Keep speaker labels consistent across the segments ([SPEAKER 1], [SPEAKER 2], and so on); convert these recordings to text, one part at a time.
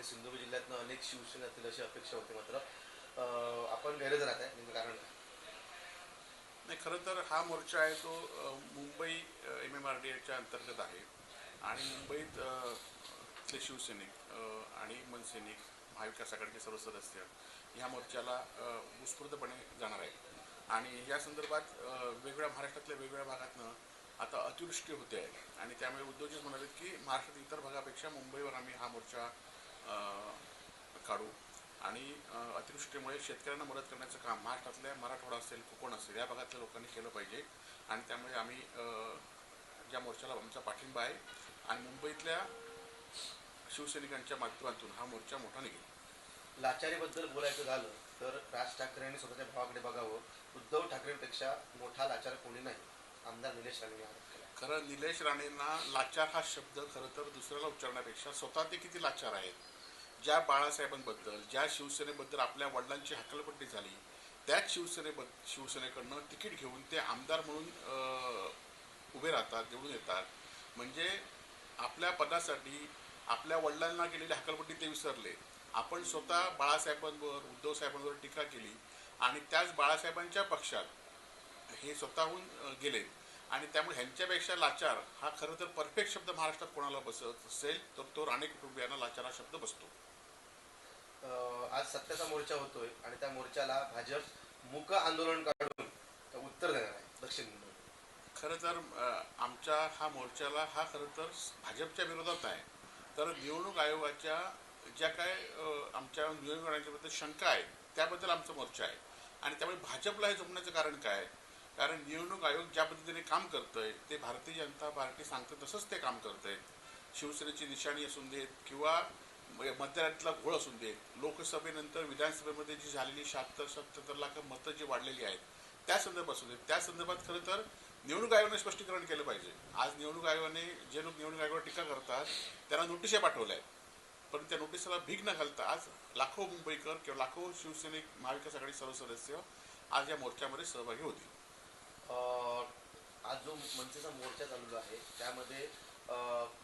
[SPEAKER 1] त्या सिंधुदुर्ग जिल्ह्यातनं अनेक शिवसेनेतील अशी अपेक्षा होती मात्र आपण गैरज राहत आहे. नेमकं कारण काय?
[SPEAKER 2] नाही खरं तर हा मोर्चा आहे तो Mumbai M M R D एच्या अंतर्गत आहे. आणि मुंबईत अ, शिवसैनिक आणि मनसैनिक महाविकास आघाडीचे सर्व सदस्य ह्या मोर्चाला उत्स्फूर्तपणे जाणार आहेत. आणि या संदर्भात वेगवेगळ्या महाराष्ट्रातल्या वेगवेगळ्या भागातनं आता अतिवृष्टी होते आहे. आणि त्यामुळे उद्योजक म्हणाले की महाराष्ट्रात इतर भागापेक्षा मुंबईवर आम्ही हा मोर्चा काढू. आणि अतिवृष्टीमुळे शेतकऱ्यांना मदत करण्याचं काम महाराष्ट्रातल्या मराठवाडा असेल कोकण असेल या भागातल्या लोकांनी केलं पाहिजे. आणि त्यामुळे आम्ही या मोर्चाला आमचा पाठिंबा आहे आणि मुंबईतल्या शिवसैनिकांच्या माध्यमातून हा मोर्चा मोठा निघेल.
[SPEAKER 1] लाचारीबद्दल बोलायचं झालं तर राज ठाकरे यांनी स्वतःच्या भावाकडे बघावं. उद्धव ठाकरेंपेक्षा मोठा लाचार कोणी नाही आमदार निलेश राणे
[SPEAKER 2] खरं निलेश राणेंना लाचार हा शब्द खरं तर दुसऱ्याला उच्चारण्यापेक्षा स्वतः ते किती लाचार आहेत? ज्या बाळासाहेबांबद्दल ज्या शिवसेनेबद्दल आपल्या वडिलांची हकलपट्टी झाली त्याच शिवसेनेबद्द शिवसेनेकडनं तिकीट घेऊन ते आमदार म्हणून उभे राहतात निवडून येतात. म्हणजे आपल्या पदासाठी आपल्या वडिलांना केलेली हकलपट्टी ते विसरले. आपण स्वतः बाळासाहेबांवर उद्धव साहेबांवर टीका केली आणि त्याच बाळासाहेबांच्या पक्षात हे स्वतःहून गेले आणि त्यामुळे ह्यांच्यापेक्षा लाचार हा खरं तर परफेक्ट शब्द महाराष्ट्रात कोणाला बसत असेल तर तो राणे कुटुंबियांना लाचार हा शब्द बसतो.
[SPEAKER 1] आज सत्याचा मोर्चा होतोय आणि त्या मोर्चाला भाजप मुक आंदोलन काढून उत्तर देणार आहे दक्षिण मुंबई
[SPEAKER 2] खरं तर आमच्या हा मोर्चाला हा खरं तर भाजपच्या विरोधात आहे. तर निवडणूक आयोगाच्या ज्या काय आमच्या निवडणूक आयोगाबद्दल शंका आहे त्याबद्दल आमचा मोर्चा आहे. आणि त्यामुळे भाजपला हे झोपण्याचं कारण काय कारण निवडणूक आयोग ज्या पद्धतीने काम करतंय ते भारतीय जनता पार्टी सांगतं तसंच ते काम करतंय. शिवसेनेची निशाणी असून देत किंवा म- मतदारातला घोळ असून देत लोकसभेनंतर विधानसभेमध्ये जी झालेली शहात्तर सत्याहत्तर लाख मतं जी वाढलेली आहेत त्या संदर्भात असू देत. त्या संदर्भात खरं तर निवडणूक आयोगाने स्पष्टीकरण केलं पाहिजे. आज निवडणूक आयोगाने जे लोक निवडणूक आयोगावर टीका करतात त्यांना नोटिसा पाठवल्या. आहेत पण त्या नोटिसाला भीक न घालता आज लाखो मुंबईकर किंवा लाखो शिवसैनिक महाविकास आघाडी सर्व सदस्य आज या मोर्चामध्ये सहभागी होतील.
[SPEAKER 1] आज जो मनसेचा मोर्चा चालू आहे त्यामध्ये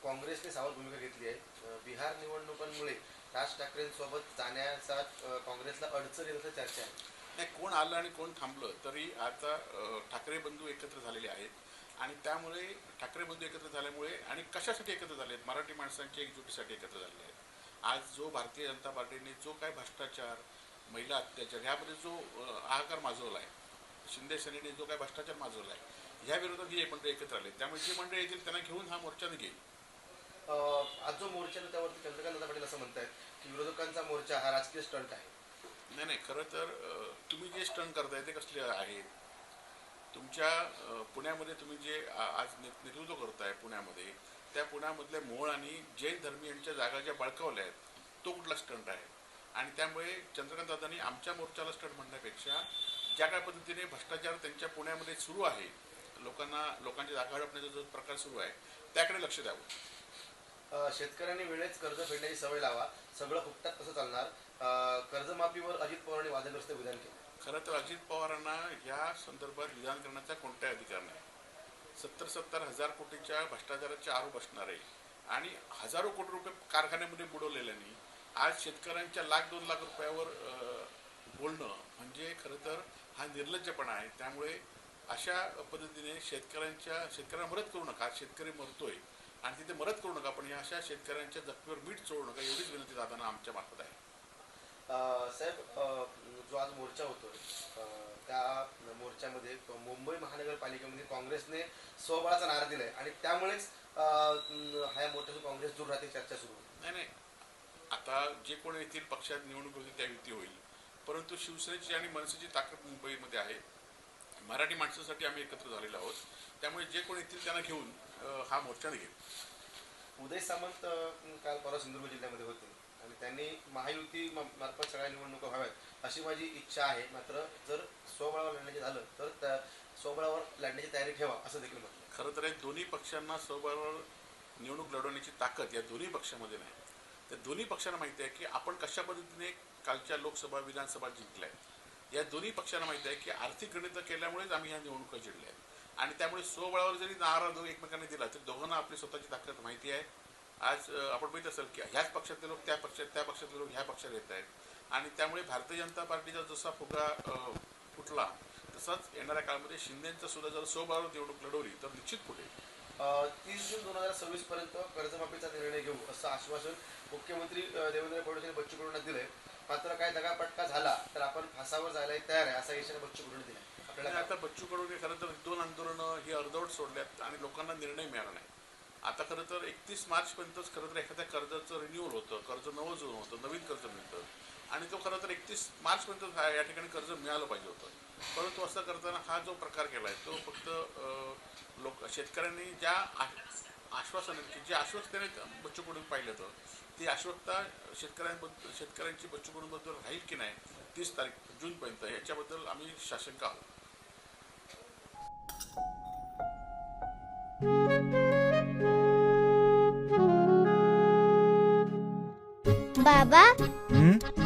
[SPEAKER 1] काँग्रेसने सावध भूमिका घेतली आहे. बिहार निवडणुकांमुळे राज ठाकरेंसोबत जाण्याचा काँग्रेसला अडचण येण्याची चर्चा आहे.
[SPEAKER 2] नाही कोण आलं आणि कोण थांबलं तरी आता ठाकरे बंधू एकत्र झालेले आहेत. आणि त्यामुळे ठाकरे बंधू एकत्र झाल्यामुळे आणि कशासाठी एकत्र झाले आहेत? मराठी माणसांच्या एकजुटीसाठी एकत्र झालेले आहेत. आज जो भारतीय जनता पार्टीने जो काय भ्रष्टाचार महिला अत्याचार ह्यामध्ये जो अ, माजवला आहे शिंदे सेनेने जो काय भ्रष्टाचार माजवला आहे ह्या विरोधात ही मंडळी एकत्र आले. त्यामुळे जी मंडळी येतील त्यांना घेऊन हा मोर्चा निघेल.
[SPEAKER 1] आज जो मोर्चा आहे त्यावरती चंद्रकांत दादा पाटील असं म्हणतायत की विरोधकांचा मोर्चा हा राजकीय स्टंट आहे.
[SPEAKER 2] नाही नाही खरं तर तुम्ही जे स्टंट करताय ते कसले आहेत तुमच्या पुण्यामध्ये तुम्ही जे आज नेतृत्व करताय पुण्यामध्ये त्या पुण्यामधल्या मोळ आणि जैन धर्मीयांच्या जागा ज्या बळकावल्या आहेत तो कुठला स्टंट आहे? आणि त्यामुळे चंद्रकांत दादांनी आमच्या मोर्चाला स्टंट म्हणण्यापेक्षा ज्या काय पद्धतीने भ्रष्टाचार त्यांच्या पुण्यामध्ये सुरू आहे लोकांना लोकांच्या जागा हडपण्याचा जो प्रकार सुरू आहे त्याकडे लक्ष द्यावं.
[SPEAKER 1] शेतकऱ्यांनी वेळेत कर्ज फेडण्याची सवय लावा. सगळं फुकटात कसं चालणार. कर्जमाफीवर अजित पवारांनी वादग्रस्त विधान केलं.
[SPEAKER 2] खरं तर अजित पवारांना या संदर्भात विधान करण्याचा कोणताही अधिकार नाही. सत्तर सत्तर हजार कोटीच्या भ्रष्टाचाराचे आरोप असणारे आणि हजारो कोटी रुपये कारखान्यामध्ये बुडवलेल्यांनी आज शेतकऱ्यांच्या लाख दोन लाख रुपयावर बोलणं म्हणजे खरं तर हा निर्लज्जपणा आहे. त्यामुळे अशा पद्धतीने शेतकऱ्यांच्या शेतकऱ्यांना मदत करू नका. शेतकरी मरतोय आणि तिथे मदत करू नका. पण या अशा शेतकऱ्यांच्या जखमीवर मीठ चोळू नका. एवढीच विनंती दादांना आमच्या मार्फत आहे.
[SPEAKER 1] साहेब जो आज मोर्चा होतोय त्या मोर्चामध्ये मुंबई महानगरपालिकेमध्ये काँग्रेसने स्वबळाचा नारा दिलाय आणि त्यामुळेच अ, न, हा मोर्चातून काँग्रेस दूर राहते चर्चा सुरू होती.
[SPEAKER 2] नाही नाही. आता जे कोण येथील पक्षात निवडणूक होतील त्या युती होईल. परंतु शिवसेनेची आणि मनसेची ताकद मुंबईमध्ये आहे. मराठी माणसासाठी आम्ही एकत्र झालेलो आहोत. त्यामुळे जे कोणी येतील त्यांना घेऊन हा मोर्चा निघेल.
[SPEAKER 1] उदय सामंत काल परवा सिंधुदुर्ग जिल्ह्यामध्ये होते. आणि त्यांनी महायुती मार्फत सगळ्या निवडणुका व्हाव्यात अशी माझी इच्छा आहे. मात्र जर स्वबळावर लढण्याचे झालं तर त्या स्वबळावर लढण्याची तयारी ठेवा असं देखील म्हटलं.
[SPEAKER 2] खरं तर दोन्ही पक्षांना स्वबळावर निवडणूक लढवण्याची ताकद या दोन्ही पक्षामध्ये नाही. त्या दोन्ही पक्षांना माहिती आहे की आपण कशा पद्धतीने कालच्या लोकसभा विधानसभा जिंकल्या. आहेत या दोन्ही पक्षांना माहिती आहे की आर्थिक गणितं केल्यामुळेच आम्ही ह्या निवडणुका जिंकल्या. आहेत आणि त्यामुळे स्वबळावर जरी नारा दो एकमेकांनी दिला तरी दोघांना आपली स्वतःची ताकद माहिती आहे. आज आपण बघितलं असेल की ह्याच पक्षातले लोक त्या पक्षात त्या पक्षातले लोक ह्या पक्षात येत आहेत. आणि त्यामुळे भारतीय जनता पार्टीचा जसा फुगा फुटला तसाच येणाऱ्या काळामध्ये शिंदेंचा सुद्धा जर स्वबळावर निवडणूक लढवली तर निश्चित फुटेल
[SPEAKER 1] तीस जून दोन हजार सव्वीस पर्यंत कर्जमाफीचा निर्णय घेऊ असं आश्वासन मुख्यमंत्री देवेंद्र फडणवीस यांनी बच्चू कडूंना दिलंय. मात्र काय दगापटका झाला तर आपण फासावर जायला तयार आहे असा इशारा बच्चू कडून दिला आपल्याला
[SPEAKER 2] आता बच्चू कडूने खरं तर दोन आंदोलनं ही अर्धवट सोडल्यात आणि लोकांना निर्णय मिळाला नाही. आता खरं तर एकतीस मार्चपर्यंतच खरं तर एखाद्या कर्जाचं रिन्युअल होतं कर्ज नवं जुळून होतं नवीन कर्ज मिळतं. आणि तो खरं तर एकतीस मार्चपर्यंत या ठिकाणी कर्ज मिळालं पाहिजे होतं. परंतु असं करताना हा जो प्रकार केला आहे तो फक्त लोक शेतकऱ्यांनी ज्या आश्वासन की जे आश्वस्तने बच्चू कडून पाहिलं होतं ती आश्वस्ता शेतकऱ्यांबद्दल शेतकऱ्यांची बच्चू कडूंबद्दल राहील की नाही तीस तारीख जूनपर्यंत याच्याबद्दल आम्ही शासंका आहोत.
[SPEAKER 3] बाबा?
[SPEAKER 4] हं?